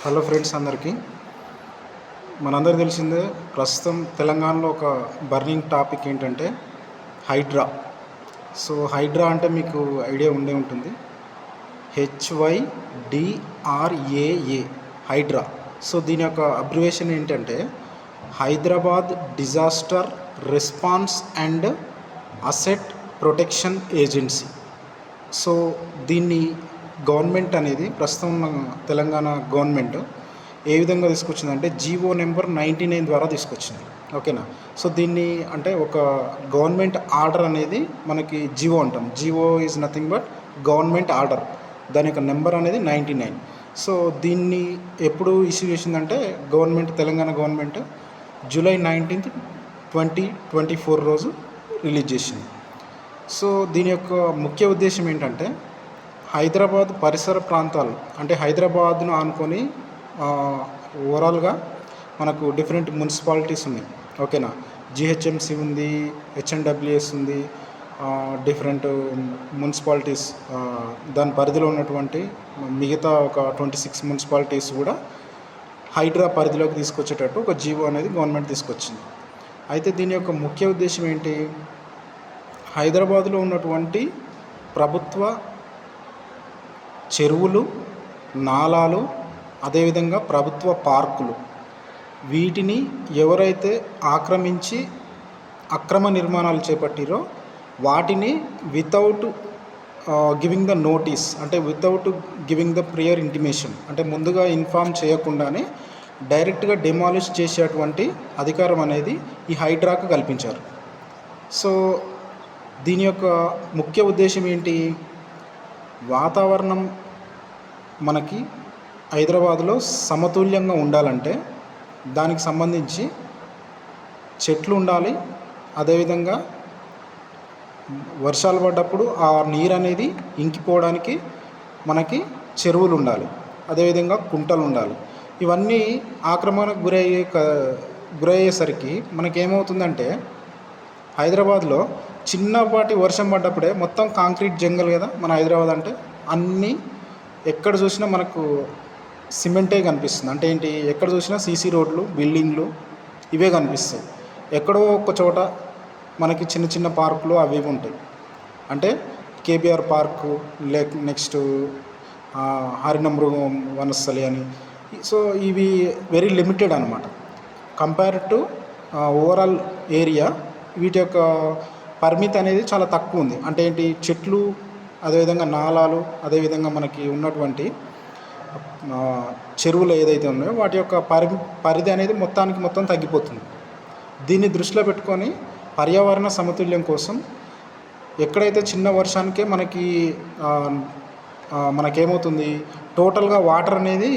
Hello friends అందరికీ. మనందరికీ తెలిసిందే ప్రస్తుతం తెలంగాణలో ఒక బర్నింగ్ టాపిక్ ఏంటంటే హైడ్రా. సో హైడ్రా అంటే మీకు ఐడియా ఉండే ఉంటుంది. హెచ్వైడిఆర్ఏఏ హైడ్రా. సో దీని యొక్క అబ్రివేషన్ ఏంటంటే Hyderabad disaster response and asset protection agency. So దీన్ని గవర్నమెంట్ అనేది ప్రస్తుతం ఉన్న తెలంగాణ గవర్నమెంట్ ఏ విధంగా తీసుకొచ్చిందంటే జీవో నెంబర్ నైంటీ నైన్ ద్వారా తీసుకొచ్చింది. ఓకేనా? సో దీన్ని అంటే ఒక గవర్నమెంట్ ఆర్డర్ అనేది మనకి జీవో అంటాం. GO is nothing but government order. దాని యొక్క నెంబర్ అనేది నైంటీ నైన్. సో దీన్ని ఎప్పుడు ఇష్యూ చేసిందంటే government Telangana government July nineteenth twenty twenty four రోజు రిలీజ్ చేసింది. సో దీని యొక్క ముఖ్య ఉద్దేశం ఏంటంటే హైదరాబాద్ పరిసర ప్రాంతాలు అంటే హైదరాబాద్ను ఆనుకొని ఓవరాల్గా మనకు డిఫరెంట్ మున్సిపాలిటీస్ ఉన్నాయి. ఓకేనా? జిహెచ్ఎంసి ఉంది హెచ్ఎన్డబ్ల్యూఎస్ ఉంది డిఫరెంట్ మున్సిపాలిటీస్ దాని పరిధిలో ఉన్నటువంటి మిగతా ఒక ట్వంటీ సిక్స్ మున్సిపాలిటీస్ కూడా హైడ్రా పరిధిలోకి తీసుకొచ్చేటట్టు ఒక జీవో అనేది గవర్నమెంట్ తీసుకొచ్చింది. అయితే దీని యొక్క ముఖ్య ఉద్దేశం ఏంటి? హైదరాబాదులో ఉన్నటువంటి ప్రభుత్వ చెరువులు నాలాలు అదేవిధంగా ప్రభుత్వ పార్కులు. వీటిని ఎవరైతే ఆక్రమించి అక్రమ నిర్మాణాలు చేపట్టిరో వాటిని వితౌట్ గివింగ్ ద నోటీస్ అంటే without giving the prior intimation అంటే ముందుగా ఇన్ఫామ్ చేయకుండానే డైరెక్ట్గా డెమాలిష్ చేసేటువంటి అధికారం అనేది ఈ హైడ్రాకు కల్పించారు. సో దీని యొక్క ముఖ్య ఉద్దేశం ఏంటి? వాతావరణం మనకి హైదరాబాదులో సమతుల్యంగా ఉండాలంటే దానికి సంబంధించి చెట్లు ఉండాలి. అదేవిధంగా వర్షాలు పడ్డప్పుడు ఆ నీరు అనేది ఇంకిపోవడానికి మనకి చెరువులు ఉండాలి. అదేవిధంగా కుంటలు ఉండాలి. ఇవన్నీ ఆక్రమణకు గురయ్యే గురయ్యేసరికి మనకేమవుతుందంటే హైదరాబాద్లో చిన్నపాటి వర్షం పడ్డప్పుడే మొత్తం కాంక్రీట్ జంగల్ కదా మన హైదరాబాద్ అంటే అన్నీ ఎక్కడ చూసినా మనకు సిమెంటే కనిపిస్తుంది. అంటే ఏంటి? ఎక్కడ చూసినా సీసీ రోడ్లు బిల్డింగ్లు ఇవే కనిపిస్తాయి. ఎక్కడో ఒక చోట మనకి చిన్న చిన్న పార్కులు అవి ఇవి ఉంటాయి. అంటే కేబీఆర్ పార్కు లేక్ నెక్స్ట్ హరినమృగం వనస్థలి అని. సో ఇవి వెరీ లిమిటెడ్ అనమాట కంపేర్ టు ఓవరాల్ ఏరియా వీటి యొక్క పరిమితి అనేది చాలా తక్కువ ఉంది. అంటే ఏంటి? చెట్లు అదేవిధంగా నాలాలు అదేవిధంగా మనకి ఉన్నటువంటి చెరువులు ఏదైతే ఉన్నాయో వాటి యొక్క పరి పరిధి అనేది మొత్తానికి మొత్తం తగ్గిపోతుంది. దీన్ని దృష్టిలో పెట్టుకొని పర్యావరణ సమతుల్యం కోసం ఎక్కడైతే చిన్న వర్షానికే మనకి మనకేమవుతుంది? టోటల్గా వాటర్ అనేది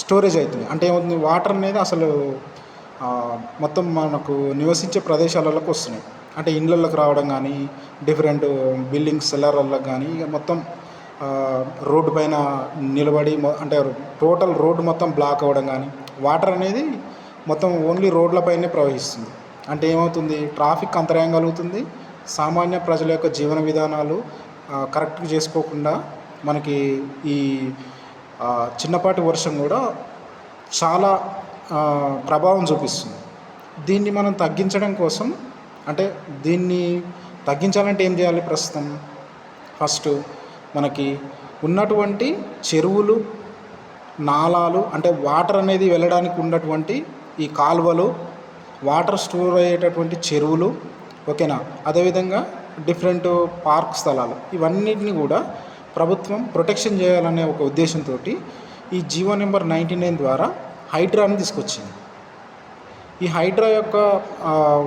స్టోరేజ్ అవుతుంది. అంటే ఏమవుతుంది? వాటర్ అనేది అసలు మొత్తం మనకు నివసించే ప్రదేశాలలోకి వస్తున్నాయి. అంటే ఇండ్లలోకి రావడం కానీ డిఫరెంట్ బిల్డింగ్స్ సెల్లర్లకు కానీ ఇక మొత్తం రోడ్డు పైన నిలబడి అంటే టోటల్ రోడ్డు మొత్తం బ్లాక్ అవ్వడం కానీ వాటర్ అనేది మొత్తం ఓన్లీ రోడ్లపైనే ప్రవహిస్తుంది. అంటే ఏమవుతుంది? ట్రాఫిక్ అంతరాయం కలుగుతుంది. సామాన్య ప్రజల యొక్క జీవన విధానాలు కరెక్ట్గా చేసుకోకుండా మనకి ఈ చిన్నపాటి వర్షం కూడా చాలా ప్రభావం చూపిస్తుంది. దీన్ని మనం తగ్గించడం కోసం అంటే దీన్ని తగ్గించాలంటే ఏం చేయాలి ప్రస్తుతం? ఫస్ట్ మనకి ఉన్నటువంటి చెరువులు నాలాలు అంటే వాటర్ అనేది వెళ్ళడానికి ఉన్నటువంటి ఈ కాలువలు వాటర్ స్టోర్ అయ్యేటటువంటి చెరువులు ఓకేనా? అదేవిధంగా డిఫరెంట్ పార్క్ స్థలాలు. ఇవన్నిటిని కూడా ప్రభుత్వం ప్రొటెక్షన్ చేయాలనే ఒక ఉద్దేశంతో ఈ జీవో నెంబర్ నైంటీ నైన్ ద్వారా హైడ్రాని తీసుకొచ్చింది. ఈ హైడ్రా యొక్క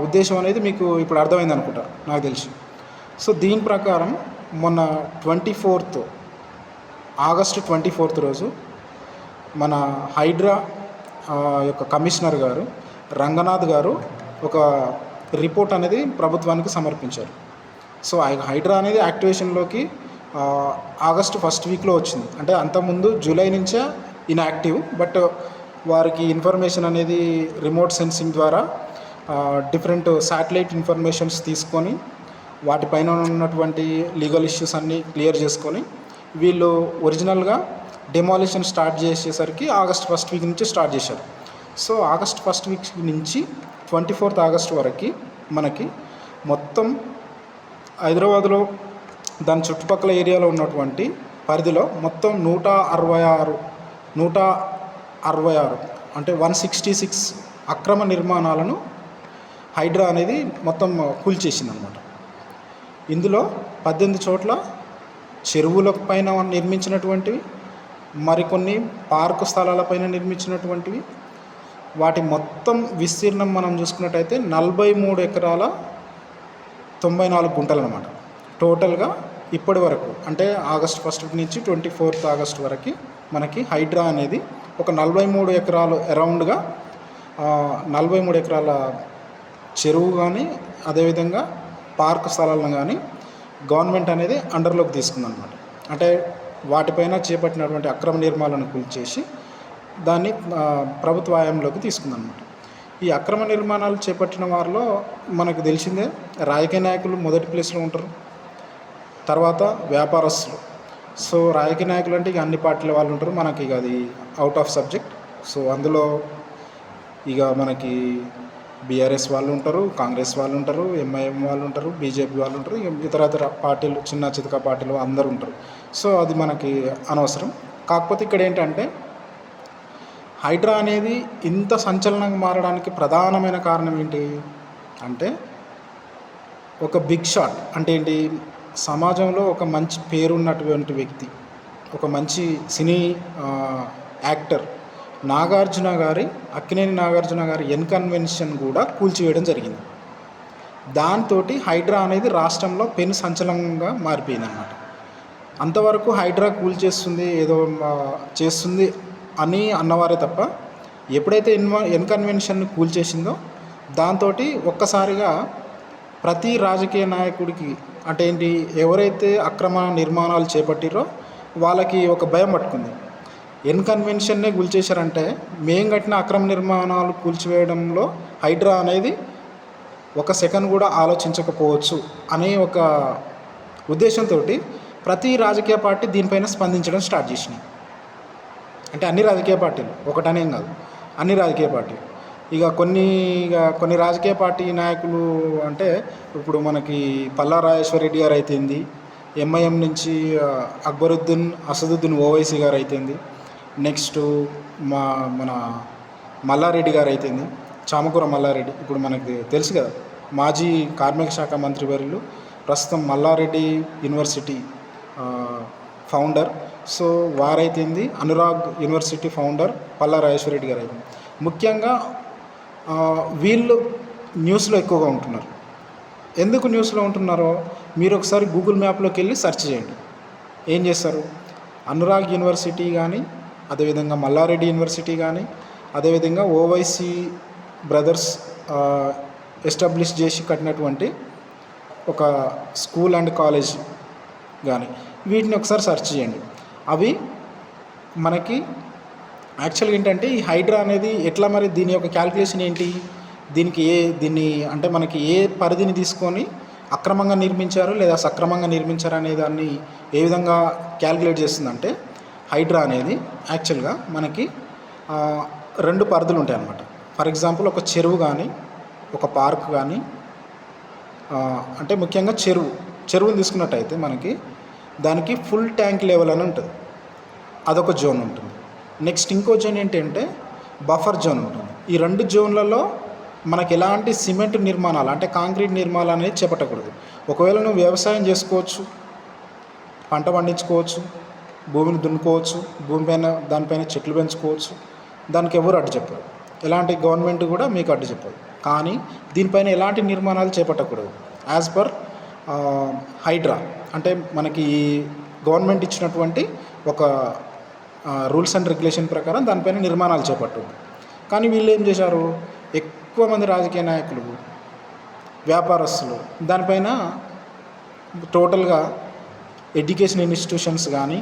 ఉద్దేశం అనేది మీకు ఇప్పుడు అర్థమైంది అనుకుంటా నాకు తెలిసి. సో దీని ప్రకారం మొన్న twenty fourth August twenty fourth రోజు మన హైడ్రా యొక్క కమిషనర్ గారు రంగనాథ్ గారు ఒక రిపోర్ట్ అనేది ప్రభుత్వానికి సమర్పించారు. సో హైడ్రా అనేది యాక్టివేషన్లోకి ఆగస్టు ఫస్ట్ వీక్లో వచ్చింది. అంటే అంతకుముందు జూలై నుంచే ఇన్యాక్టివ్ బట్ వారికి ఇన్ఫర్మేషన్ అనేది రిమోట్ సెన్సింగ్ ద్వారా డిఫరెంట్ శాటిలైట్ ఇన్ఫర్మేషన్స్ తీసుకొని వాటిపైన ఉన్నటువంటి లీగల్ ఇష్యూస్ అన్నీ క్లియర్ చేసుకొని వీళ్ళు ఒరిజినల్గా డెమాలిషన్ స్టార్ట్ చేసేసరికి ఆగస్ట్ ఫస్ట్ వీక్ నుంచి స్టార్ట్ చేశారు. సో ఆగస్ట్ ఫస్ట్ వీక్ నుంచి ట్వంటీ ఫోర్త్ ఆగస్ట్ వరకు మనకి మొత్తం హైదరాబాద్లో దాని చుట్టుపక్కల ఏరియాలో ఉన్నటువంటి పరిధిలో మొత్తం నూట అరవై ఆరు నూట అరవై ఆరు. అంటే వన్ సిక్స్టీ సిక్స్ అక్రమ నిర్మాణాలను హైడ్రా అనేది మొత్తం కూల్చేసిందనమాట. ఇందులో పద్దెనిమిది చోట్ల చెరువుల పైన నిర్మించినటువంటివి మరికొన్ని పార్కు స్థలాలపైన నిర్మించినటువంటివి. వాటి మొత్తం విస్తీర్ణం మనం చూసుకున్నట్టయితే నలభై మూడు ఎకరాల తొంభై నాలుగు గుంటలు అనమాట టోటల్గా ఇప్పటి వరకు అంటే ఆగస్ట్ ఫస్ట్ నుంచి ట్వంటీ ఫోర్త్ ఆగస్ట్ వరకు మనకి హైడ్రా అనేది ఒక నలభై మూడు ఎకరాలు అరౌండ్గా నలభై మూడు ఎకరాల చెరువు కానీ అదేవిధంగా పార్క్ స్థలాలను కానీ గవర్నమెంట్ అనేది అండర్లోకి తీసుకుందనమాట అంటే వాటిపైన చేపట్టినటువంటి అక్రమ నిర్మాణాలను కూల్చేసి దాన్ని ప్రభుత్వ ఆయంలోకి తీసుకుందనమాట ఈ అక్రమ నిర్మాణాలు చేపట్టిన వారిలో మనకు తెలిసిందే రాజకీయ నాయకులు మొదటి ప్లేస్లో ఉంటారు. తర్వాత వ్యాపారస్తులు. సో రాజకీయ నాయకులు అంటే ఇక అన్ని పార్టీల వాళ్ళు ఉంటారు. మనకి ఇక అది అవుట్ ఆఫ్ సబ్జెక్ట్ సో అందులో ఇక మనకి బీఆర్ఎస్ వాళ్ళు ఉంటారు కాంగ్రెస్ వాళ్ళు ఉంటారు ఎంఐఎం వాళ్ళు ఉంటారు బీజేపీ వాళ్ళు ఉంటారు ఇతర ఇతర పార్టీలు చిన్న చితక పార్టీలు అందరు ఉంటారు. సో అది మనకి అనవసరం. కాకపోతే ఇక్కడ ఏంటంటే హైడ్రా అనేది ఇంత సంచలనంగా మారడానికి ప్రధానమైన కారణం ఏంటి? అంటే ఒక బిగ్ షాట్ అంటే ఏంటి? సమాజంలో ఒక మంచి పేరు ఉన్నటువంటి వ్యక్తి ఒక మంచి సినీ యాక్టర్ నాగార్జున గారి అక్కినేని నాగార్జున గారి ఎన్కన్వెన్షన్ కూడా కూల్చివేయడం జరిగింది. దాంతో హైడ్రా అనేది రాష్ట్రంలో పెను సంచలనంగా మారిపోయింది అన్నమాట అంతవరకు హైడ్రా కూల్ చేస్తుంది ఏదో చేస్తుంది అని అన్నవారే తప్ప ఎప్పుడైతే ఎన్వ ఎన్కన్వెన్షన్ కూల్ చేసిందో దాంతో ఒక్కసారిగా ప్రతి రాజకీయ నాయకుడికి అంటే ఏంటి ఎవరైతే అక్రమ నిర్మాణాలు చేపట్టిరో వాళ్ళకి ఒక భయం పట్టుకుంది. ఇన్కన్వెన్షన్నే కూల్చేశారంటే మేం కట్టిన అక్రమ నిర్మాణాలు కూల్చివేయడంలో హైడ్రా అనేది ఒక సెకండ్ కూడా ఆలోచించకపోవచ్చు అనే ఒక ఉద్దేశంతో ప్రతి రాజకీయ పార్టీ దీనిపైన స్పందించడం స్టార్ట్ చేసినాయి అంటే అన్ని రాజకీయ పార్టీలు ఒకటనేం కాదు అన్ని రాజకీయ పార్టీలు. ఇక కొన్ని ఇక కొన్ని రాజకీయ పార్టీ నాయకులు అంటే ఇప్పుడు మనకి పల్లా రెడ్డి గారు అయితేంది ఎంఐఎం నుంచి అక్బరుద్దీన్ అసదుద్దీన్ ఓవైసీ గారు అయితేంది నెక్స్ట్ మా మన మల్లారెడ్డి గారు అయితేంది చామకూర మల్లారెడ్డి ఇప్పుడు మనకి తెలుసు కదా మాజీ కార్మిక శాఖ మంత్రి వర్యులు ప్రస్తుతం మల్లారెడ్డి యూనివర్సిటీ ఫౌండర్. సో వారైతేంది అనురాగ్ యూనివర్సిటీ ఫౌండర్ పల్లా రెడ్డి గారు అయితే ముఖ్యంగా వీళ్ళు న్యూస్లో ఎక్కువగా ఉంటున్నారు. ఎందుకు న్యూస్లో ఉంటున్నారో మీరు ఒకసారి గూగుల్ మ్యాప్లోకి వెళ్ళి సెర్చ్ చేయండి. ఏం చేస్తారు? అనురాగ్ యూనివర్సిటీ కానీ అదేవిధంగా మల్లారెడ్డి యూనివర్సిటీ కానీ అదేవిధంగా ఓవైసీ బ్రదర్స్ ఎస్టాబ్లిష్ చేసి కట్టినటువంటి ఒక స్కూల్ అండ్ కాలేజ్ కానీ వీటిని ఒకసారి సెర్చ్ చేయండి. అవి మనకి యాక్చువల్గా ఏంటంటే ఈ హైడ్రా అనేది ఎట్లా మరి దీని యొక్క క్యాల్కులేషన్ ఏంటి? దీనికి ఏ దీన్ని అంటే మనకి ఏ పరిధిని తీసుకొని అక్రమంగా నిర్మించారు లేదా సక్రమంగా నిర్మించారు అనే దాన్ని ఏ విధంగా క్యాల్కులేట్ చేస్తుందంటే హైడ్రా అనేది యాక్చువల్గా మనకి రెండు పరిధులు ఉంటాయి అన్నమాట. ఫర్ ఎగ్జాంపుల్ ఒక చెరువు కానీ ఒక పార్క్ కానీ అంటే ముఖ్యంగా చెరువు చెరువుని తీసుకున్నట్టయితే మనకి దానికి ఫుల్ ట్యాంక్ లెవెల్ అని ఉంటుంది. అదొక జోన్ ఉంటుంది. నెక్స్ట్ ఇంకో జోన్ ఏంటంటే బఫర్ జోన్ ఉంటుంది. ఈ రెండు జోన్లలో మనకి ఎలాంటి సిమెంట్ నిర్మాణాలు అంటే కాంక్రీట్ నిర్మాణాలు అనేది చేపట్టకూడదు. ఒకవేళ నువ్వు వ్యవసాయం చేసుకోవచ్చు పంట పండించుకోవచ్చు భూమిని దున్నుకోవచ్చు భూమి పైన దానిపైన చెట్లు పెంచుకోవచ్చు దానికి ఎవరు అడ్డు చెప్పరు. ఎలాంటి గవర్నమెంట్ కూడా మీకు అడ్డు చెప్పదు. కానీ దీనిపైన ఎలాంటి నిర్మాణాలు చేపట్టకూడదు. యాజ్ పర్ హైడ్రా అంటే మనకి గవర్నమెంట్ ఇచ్చినటువంటి ఒక రూల్స్ అండ్ రెగ్యులేషన్ ప్రకారం దానిపైన నిర్మాణాలు చేపట్టుంది కానీ వీళ్ళు ఏం చేశారు? ఎక్కువ మంది రాజకీయ నాయకులు వ్యాపారస్తులు దానిపైన టోటల్గా ఎడ్యుకేషన్ ఇన్స్టిట్యూషన్స్ కానీ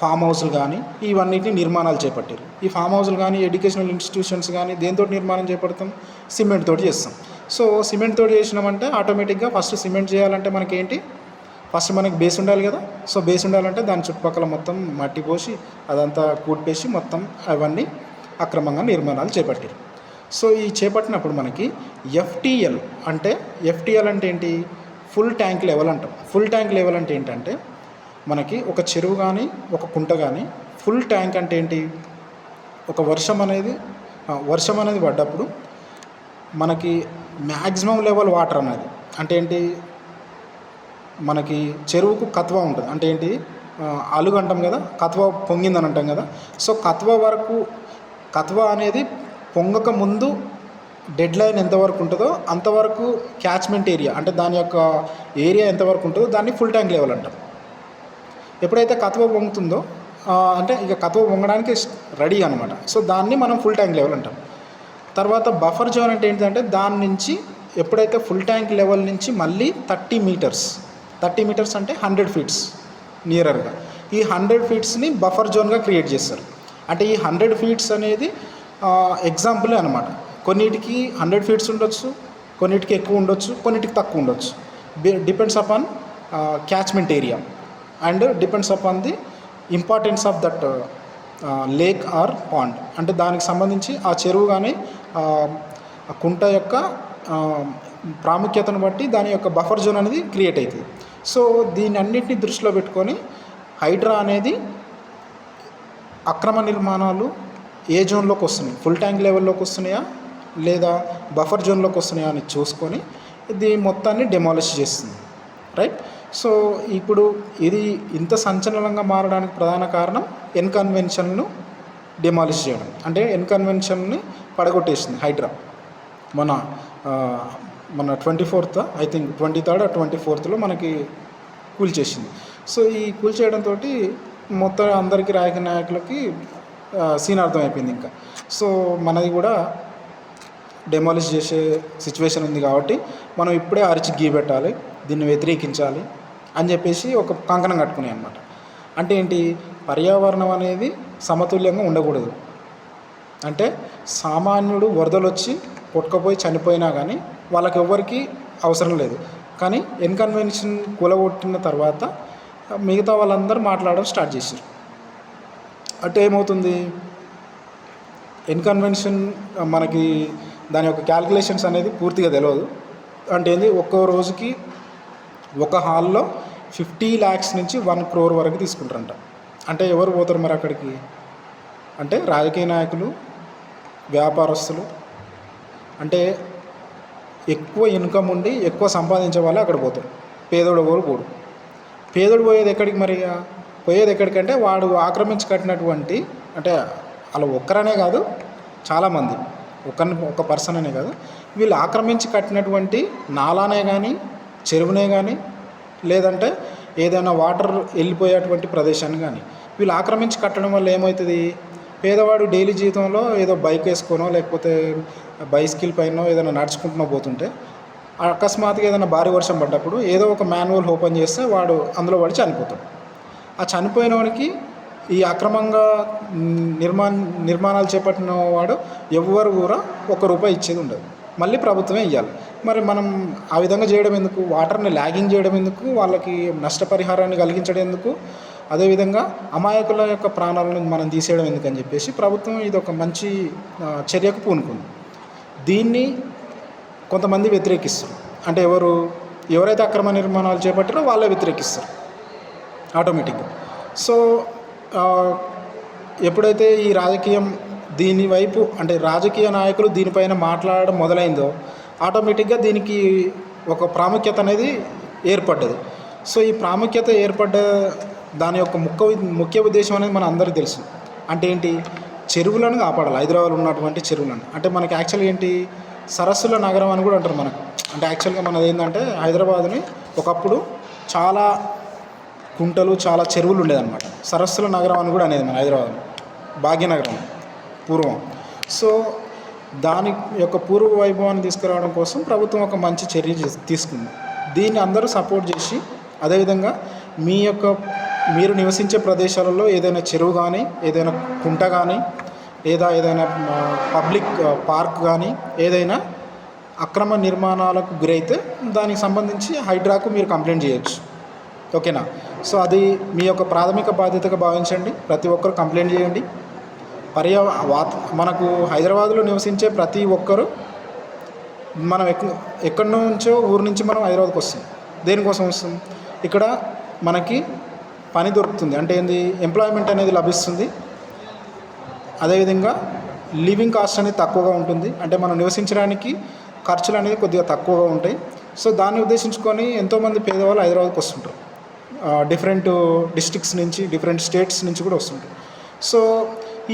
ఫామ్ హౌస్లు కానీ ఇవన్నిటిని నిర్మాణాలు చేపట్టారు. ఈ ఫామ్ హౌస్లు కానీ ఎడ్యుకేషనల్ ఇన్స్టిట్యూషన్స్ కానీ దేంతో నిర్మాణం చేపడతాం? సిమెంట్ తోటి చేస్తాం. సో సిమెంట్ తోటి చేసినామంటే ఆటోమేటిక్గా ఫస్ట్ సిమెంట్ చేయాలంటే మనకేంటి? ఫస్ట్ మనకి బేస్ ఉండాలి కదా. సో బేస్ ఉండాలంటే దాని చుట్టుపక్కల మొత్తం మట్టి పోసి అదంతా కూడిపేసి మొత్తం అవన్నీ అక్రమంగా నిర్మాణాలు చేపట్టారు. సో ఈ చేపట్టినప్పుడు మనకి ఎఫ్టిఎల్ అంటే ఎఫ్టిఎల్ అంటే ఏంటి? ఫుల్ ట్యాంక్ లెవెల్ అంటాం. ఫుల్ ట్యాంక్ లెవెల్ అంటే ఏంటంటే మనకి ఒక చెరువు కానీ ఒక కుంట కానీ ఫుల్ ట్యాంక్ అంటే ఏంటి? ఒక వర్షం అనేది వర్షం అనేది పడ్డప్పుడు మనకి మ్యాక్సిమం లెవెల్ వాటర్ అనేది అంటే ఏంటి? మనకి చెరువుకు కత్వా ఉంటుంది. అంటే ఏంటి? అలుగు అంటాం కదా కత్వా పొంగిందని అంటాం కదా. సో కత్వా వరకు కత్వా అనేది పొంగక ముందు డెడ్ లైన్ ఎంతవరకు ఉంటుందో అంతవరకు క్యాచ్మెంట్ ఏరియా అంటే దాని యొక్క ఏరియా ఎంతవరకు ఉంటుందో దాన్ని ఫుల్ ట్యాంక్ లెవెల్ అంటాం. ఎప్పుడైతే కత్వ పొంగుతుందో అంటే ఇక కత్వ పొంగడానికి రెడీ అనమాట సో దాన్ని మనం ఫుల్ ట్యాంక్ లెవెల్ అంటాం. తర్వాత బఫర్ జోన్ అంటే ఏంటంటే దాని నుంచి ఎప్పుడైతే ఫుల్ ట్యాంక్ లెవెల్ నుంచి మళ్ళీ థర్టీ మీటర్స్ థర్టీ మీటర్స్ అంటే హండ్రెడ్ ఫీట్స్ నియరర్గా ఈ హండ్రెడ్ ఫీట్స్ని బఫర్ జోన్గా క్రియేట్ చేస్తారు అంటే ఈ హండ్రెడ్ ఫీట్స్ అనేది ఎగ్జాంపుల్ అనమాట కొన్నిటికి హండ్రెడ్ ఫీట్స్ ఉండొచ్చు కొన్నిటికి ఎక్కువ ఉండొచ్చు కొన్నిటికి తక్కువ ఉండొచ్చు. Depends upon catchment area and depends upon the importance of that lake or pond అంటే దానికి సంబంధించి ఆ చెరువు కానీ కుంట యొక్క ప్రాముఖ్యతను బట్టి దాని యొక్క బఫర్ జోన్ అనేది క్రియేట్ అవుతుంది. సో దీని అన్నింటినీ దృష్టిలో పెట్టుకొని హైడ్రా అనేది అక్రమ నిర్మాణాలు ఏ జోన్లోకి వస్తున్నాయి? ఫుల్ ట్యాంక్ లెవెల్లోకి వస్తున్నాయా? లేదా బఫర్ జోన్లోకి వస్తున్నాయా అని చూసుకొని ఇది మొత్తాన్ని డెమాలిష్ చేస్తుంది. రైట్? సో ఇప్పుడు ఇది ఇంత సంచలనంగా మారడానికి ప్రధాన కారణం ఎన్కన్వెన్షన్ను డెమాలిష్ చేయడం. అంటే ఎన్కన్వెన్షన్ని పడగొట్టేసింది హైడ్రా మన మన twenty fourth I think twenty third twenty ఫోర్త్లో మనకి కూల్చేసింది సో ఈ కూల్ చేయడంతో మొత్తం అందరికీ రాయక నాయకులకి ఆ, సీన్ అర్థమైపోయింది ఇంకా. సో మనది కూడా డెమాలిష్ చేసే సిచ్యువేషన్ ఉంది కాబట్టి మనం ఇప్పుడే అరిచి గీ పెట్టాలి దీన్ని వ్యతిరేకించాలి అని చెప్పేసి ఒక కంకణం కట్టుకున్నాయి అనమాట అంటే ఏంటి? పర్యావరణం అనేది సమతుల్యంగా ఉండకూడదు. అంటే సామాన్యుడు వరదలు వచ్చి కొట్టుకపోయి చనిపోయినా కానీ వాళ్ళకి ఎవ్వరికి అవసరం లేదు. కానీ ఎన్కన్వెన్షన్ కూలగొట్టిన తర్వాత మిగతా వాళ్ళందరూ మాట్లాడడం స్టార్ట్ చేశారు. అంటే ఏమవుతుంది? ఇన్కన్వెన్షన్ మనకి దాని యొక్క క్యాల్కులేషన్స్ అనేది పూర్తిగా తెలియదు అంటే ఏంది? ఒక్కో రోజుకి ఒక హాల్లో ఫిఫ్టీ ల్యాక్స్ నుంచి వన్ క్రోర్ వరకు తీసుకుంటారంట. అంటే ఎవరు పోతారు మరి అక్కడికి? అంటే రాజకీయ నాయకులు వ్యాపారస్తులు అంటే ఎక్కువ ఇన్కమ్ ఉండి ఎక్కువ సంపాదించే వాళ్ళే అక్కడ పోతారు. పేదోడు ఎవరు పోడు. పేదోడు పోయేది ఎక్కడికి మరి పోయేది ఎక్కడికంటే వాడు ఆక్రమించి కట్టినటువంటి అంటే అలా ఒక్కరనే కాదు చాలామంది ఒకరిని ఒక పర్సన్ అనే కాదు. వీళ్ళు ఆక్రమించి కట్టినటువంటి నాలానే కానీ చెరువునే కానీ లేదంటే ఏదైనా వాటర్ వెళ్ళిపోయేటువంటి ప్రదేశాన్ని కానీ వీళ్ళు ఆక్రమించి కట్టడం వల్ల ఏమవుతుంది? పేదవాడు డైలీ జీవితంలో ఏదో బైక్ వేసుకోనో లేకపోతే బైసికిల్ పైన ఏదైనా నడుచుకుంటున్నా పోతుంటే అకస్మాత్తుగా ఏదైనా భారీ వర్షం పడ్డప్పుడు ఏదో ఒక మాన్యువల్ ఓపెన్ చేస్తే వాడు అందులో వాడు చనిపోతాడు. ఆ చనిపోయిన వాడికి ఈ అక్రమంగా నిర్మా నిర్మాణ నిర్మాణాలు చేపట్టిన వాడు ఎవ్వరు కూడా ఒక్క రూపాయి ఇచ్చేది ఉండదు. మళ్ళీ ప్రభుత్వమే ఇవ్వాలి మరి మనం ఆ విధంగా చేయడం ఎందుకు? వాటర్ని ల్యాగింగ్ చేయడం ఎందుకు? వాళ్ళకి నష్టపరిహారాన్ని కలిగించడం ఎందుకు? అదేవిధంగా అమాయకుల యొక్క ప్రాణాలను మనం తీసేయడం ఎందుకని చెప్పేసి ప్రభుత్వం ఇది ఒక మంచి చర్యకు పూనుకుంది. దీన్ని కొంతమంది వ్యతిరేకిస్తారు. అంటే ఎవరు ఎవరైతే అక్రమ నిర్మాణాలు చేపట్టారో వాళ్ళే వ్యతిరేకిస్తారు. ఆటోమేటిక్గా సో ఎప్పుడైతే ఈ రాజకీయం దీని వైపు అంటే రాజకీయ నాయకులు దీనిపైన మాట్లాడడం మొదలైందో ఆటోమేటిక్గా దీనికి ఒక ప్రాముఖ్యత అనేది ఏర్పడ్డది. సో ఈ ప్రాముఖ్యత ఏర్పడ్డ దాని యొక్క ముఖ్య ముఖ్య ఉద్దేశం అనేది మన అందరికీ తెలుసు. అంటే ఏంటి? చెరువులను కాపాడాలి. హైదరాబాద్లో ఉన్నటువంటి చెరువులను. అంటే మనకి యాక్చువల్ ఏంటి? సరస్సుల నగరం అని కూడా అంటారు మనకు. అంటే యాక్చువల్గా మనది ఏంటంటే హైదరాబాద్ని ఒకప్పుడు చాలా కుంటలు చాలా చెరువులు ఉండేదన్నమాట. సరస్సుల నగరం అని కూడా అనేది మన హైదరాబాద్ భాగ్యనగరం పూర్వం. సో దాని యొక్క పూర్వ వైభవాన్ని తీసుకురావడం కోసం ప్రభుత్వం ఒక మంచి చర్య తీసుకుంది. దీన్ని అందరూ సపోర్ట్ చేసి అదేవిధంగా మీ యొక్క మీరు నివసించే ప్రదేశాలలో ఏదైనా చెరువు కానీ ఏదైనా కుంట కానీ లేదా ఏదైనా పబ్లిక్ పార్క్ కానీ ఏదైనా అక్రమ నిర్మాణాలకు గురైతే దానికి సంబంధించి హైడ్రాకు మీరు కంప్లైంట్ చేయొచ్చు. ఓకేనా? సో అది మీ యొక్క ప్రాథమిక బాధ్యతగా భావించండి. ప్రతి ఒక్కరు కంప్లైంట్ చేయండి. పర్యా వాత మనకు హైదరాబాద్లో నివసించే ప్రతి ఒక్కరు మనం ఎక్ ఎక్కడి నుంచో ఊరు నుంచి మనం హైదరాబాద్కి వస్తాం. దేనికోసం వస్తాం? ఇక్కడ మనకి పని దొరుకుతుంది. అంటే ఏంది? ఎంప్లాయ్మెంట్ అనేది లభిస్తుంది. అదేవిధంగా లివింగ్ కాస్ట్ అనేది తక్కువగా ఉంటుంది. అంటే మనం నివసించడానికి ఖర్చులు అనేది కొద్దిగా తక్కువగా ఉంటాయి. సో దాన్ని ఉద్దేశించుకొని ఎంతోమంది పేదవాళ్ళు హైదరాబాద్కి వస్తుంటారు. డిఫరెంట్ డిస్ట్రిక్ట్స్ నుంచి డిఫరెంట్ స్టేట్స్ నుంచి కూడా వస్తుంటారు. సో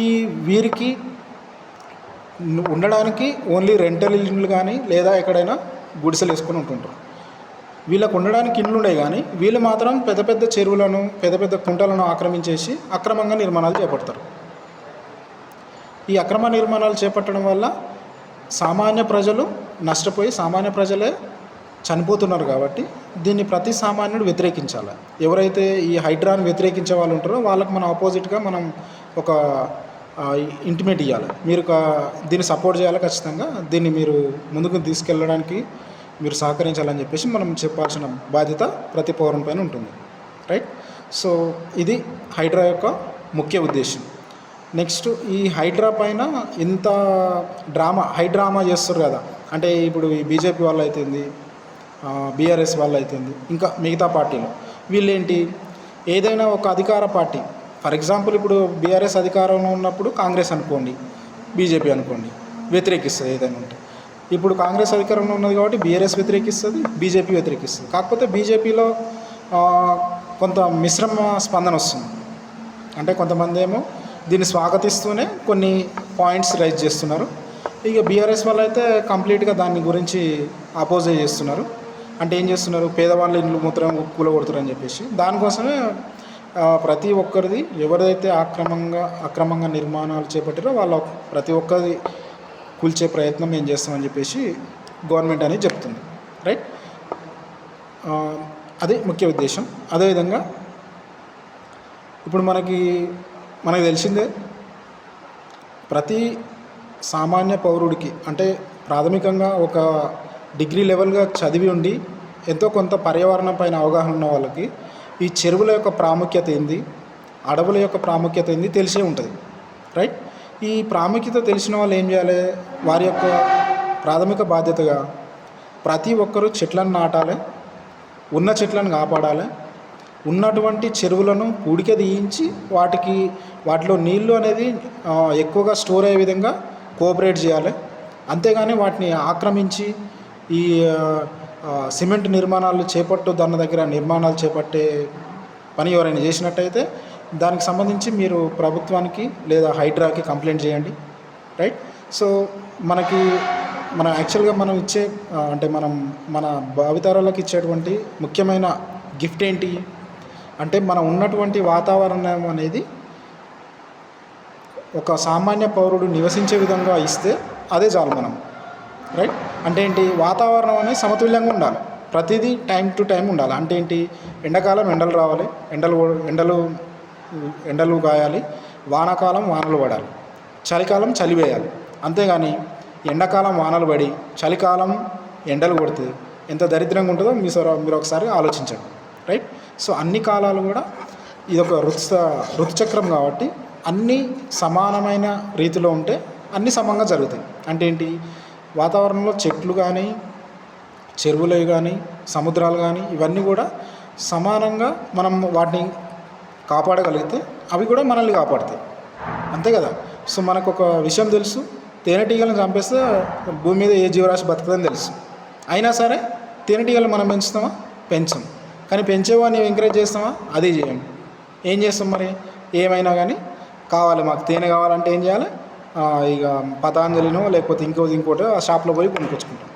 ఈ వీరికి ఉండడానికి ఓన్లీ రెంటల్ ఇల్లు కానీ లేదా ఎక్కడైనా గుడిసెలు వేసుకొని ఉంటుంటారు. వీళ్ళకు ఉండడానికి ఇండ్లు ఉండే కానీ వీళ్ళు మాత్రం పెద్ద పెద్ద చెరువులను పెద్ద పెద్ద కుంటలను ఆక్రమించేసి అక్రమంగా నిర్మాణాలు చేపడతారు. ఈ అక్రమ నిర్మాణాలు చేపట్టడం వల్ల సామాన్య ప్రజలు నష్టపోయి సామాన్య ప్రజలే చనిపోతున్నారు కాబట్టి దీన్ని ప్రతి సామాన్యుడు వ్యతిరేకించాలి. ఎవరైతే ఈ హైడ్రాని వ్యతిరేకించే వాళ్ళు ఉంటారో వాళ్ళకి మనం ఆపోజిట్గా మనం ఒక ఇంటిమేట్ ఇవ్వాలి మీరు దీన్ని సపోర్ట్ చేయాలి ఖచ్చితంగా. దీన్ని మీరు ముందుకు తీసుకెళ్ళడానికి మీరు సహకరించాలని చెప్పేసి మనం చెప్పాల్సిన బాధ్యత ప్రతి పౌరం పైన ఉంటుంది. రైట్ సో ఇది హైడ్రా యొక్క ముఖ్య ఉద్దేశం. నెక్స్ట్ ఈ హైడ్రా పైన ఇంత డ్రామా హైడ్రామా చేస్తారు కదా. అంటే ఇప్పుడు ఈ బీజేపీ వాళ్ళు అయితేంది బీఆర్ఎస్ వాళ్ళు అయితేంది ఇంకా మిగతా పార్టీలు. వీళ్ళేంటి? ఏదైనా ఒక అధికార పార్టీ. ఫర్ ఎగ్జాంపుల్ ఇప్పుడు బీఆర్ఎస్ అధికారంలో ఉన్నప్పుడు కాంగ్రెస్ అనుకోండి బీజేపీ అనుకోండి వ్యతిరేకిస్తుంది ఏదైనా ఉంటే. ఇప్పుడు కాంగ్రెస్ అధికారంలో ఉన్నది కాబట్టి బీఆర్ఎస్ వ్యతిరేకిస్తుంది బీజేపీ వ్యతిరేకిస్తుంది. కాకపోతే బీజేపీలో కొంత మిశ్రమ స్పందన వస్తుంది. అంటే కొంతమంది ఏమో దీన్ని స్వాగతిస్తూనే కొన్ని పాయింట్స్ రైజ్ చేస్తున్నారు. ఇక బీఆర్ఎస్ వాళ్ళు అయితే కంప్లీట్గా దాని గురించి అపోజ్ చేస్తున్నారు. అంటే ఏం చేస్తున్నారు? పేదవాళ్ళ ఇండ్లు మూత్రం కూలగొడుతారని చెప్పేసి. దానికోసమే ప్రతి ఒక్కరిది ఎవరైతే అక్రమంగా అక్రమంగా నిర్మాణాలు చేపట్టారో వాళ్ళ ప్రతి ఒక్కరిది కూల్చే ప్రయత్నం మేము చేస్తామని చెప్పేసి గవర్నమెంట్ అనేది చెప్తుంది. రైట్? అదే అది ముఖ్య ఉద్దేశం. అదేవిధంగా ఇప్పుడు మనకి మనకు తెలిసిందే ప్రతి సామాన్య పౌరుడికి అంటే ప్రాథమికంగా ఒక డిగ్రీ లెవెల్గా చదివి ఉండి ఎంతో కొంత పర్యావరణం పైన అవగాహన ఉన్న వాళ్ళకి ఈ చెరువుల యొక్క ప్రాముఖ్యత ఏంది అడవుల యొక్క ప్రాముఖ్యత ఏంది తెలిసే ఉంటుంది. రైట్? ఈ ప్రాముఖ్యత తెలిసిన వాళ్ళు ఏం చేయాలి? వారి యొక్క ప్రాథమిక బాధ్యతగా ప్రతి ఒక్కరూ చెట్లను నాటాలి ఉన్న చెట్లను కాపాడాలి ఉన్నటువంటి చెరువులను ఉడిక తీయించి వాటికి వాటిలో నీళ్ళు అనేది ఎక్కువగా స్టోర్ అయ్యే విధంగా కోఆపరేట్ చేయాలి. అంతేగాని వాటిని ఆక్రమించి ఈ సిమెంట్ నిర్మాణాలు చేపట్టు దాని దగ్గర నిర్మాణాలు చేపట్టే పని ఎవరైనా చేసినట్టయితే దానికి సంబంధించి మీరు ప్రభుత్వానికి లేదా హైడ్రాకి కంప్లైంట్ చేయండి రైట్ సో మనకి మన యాక్చువల్గా మనం ఇచ్చే అంటే మనం మన భావితరాలకు ఇచ్చేటువంటి ముఖ్యమైన గిఫ్ట్ ఏంటి? అంటే మనం ఉన్నటువంటి వాతావరణం అనేది ఒక సామాన్య పౌరుడు నివసించే విధంగా ఇస్తే అదే చాలు మనం రైట్ అంటే ఏంటి? వాతావరణం అనేది సమతుల్యంగా ఉండాలి. ప్రతిదీ టైం టు టైం ఉండాలి. అంటే ఏంటి? ఎండాకాలం ఎండలు రావాలి. ఎండలు ఎండలు ఎండలు కాయాలి వానాకాలం వానలు పడాలి చలికాలం చలివేయాలి అంతేగాని ఎండాకాలం వానలు పడి చలికాలం ఎండలు కొడితే ఎంత దరిద్రంగా ఉంటుందో మీ సొర- మీరు ఒకసారి ఆలోచించండి. రైట్? సో అన్ని కాలాలు కూడా ఇది ఒక ఋతు ఋతుచక్రం కాబట్టి అన్నీ సమానమైన రీతిలో ఉంటే అన్నీ సమంగా జరుగుతాయి. అంటే ఏంటి? వాతావరణంలో చెట్లు కానీ చెరువులు కానీ సముద్రాలు కానీ ఇవన్నీ కూడా సమానంగా మనం వాటిని కాపాడగలిగితే అవి కూడా మనల్ని కాపాడతాయి. అంతే కదా? సో మనకు ఒక విషయం తెలుసు. తేనెటీగలను చంపేస్తే భూమి మీద ఏ జీవరాశి బతుకుతుందని తెలుసు. అయినా సరే తేనెటీగలు మనం పెంచుతామా? పెంచం. కానీ పెంచేవాడిని ఎంకరేజ్ చేస్తామా? అది చేయం. ఏం చేస్తాం మరి? ఏమైనా కానీ కావాలి. మాకు తేనె కావాలంటే ఏం చేయాలి? ఇక పతాంజలినో లేకపోతే ఇంకోటి ఇంకోటి ఆ షాప్లో పోయి కొనుక్కొచ్చుకుంటాం.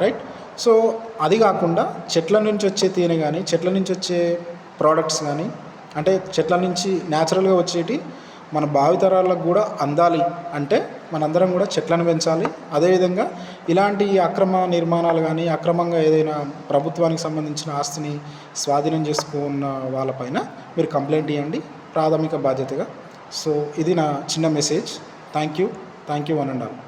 రైట్? సో అది కాకుండా చెట్ల నుంచి వచ్చే తేనె కానీ చెట్ల నుంచి వచ్చే ప్రోడక్ట్స్ కానీ అంటే చెట్ల నుంచి న్యాచురల్గా వచ్చేటి మన భావితరాలకు కూడా అందాలి అంటే మనందరం కూడా చెట్లను పెంచాలి. అదేవిధంగా ఇలాంటి అక్రమ నిర్మాణాలు కానీ అక్రమంగా ఏదైనా ప్రభుత్వానికి సంబంధించిన ఆస్తిని స్వాధీనం చేసుకున్న వాళ్ళపైన మీరు కంప్లైంట్ ఇవ్వండి ప్రాథమిక బాధ్యతగా. సో ఇది నా చిన్న message thank you thank you one and all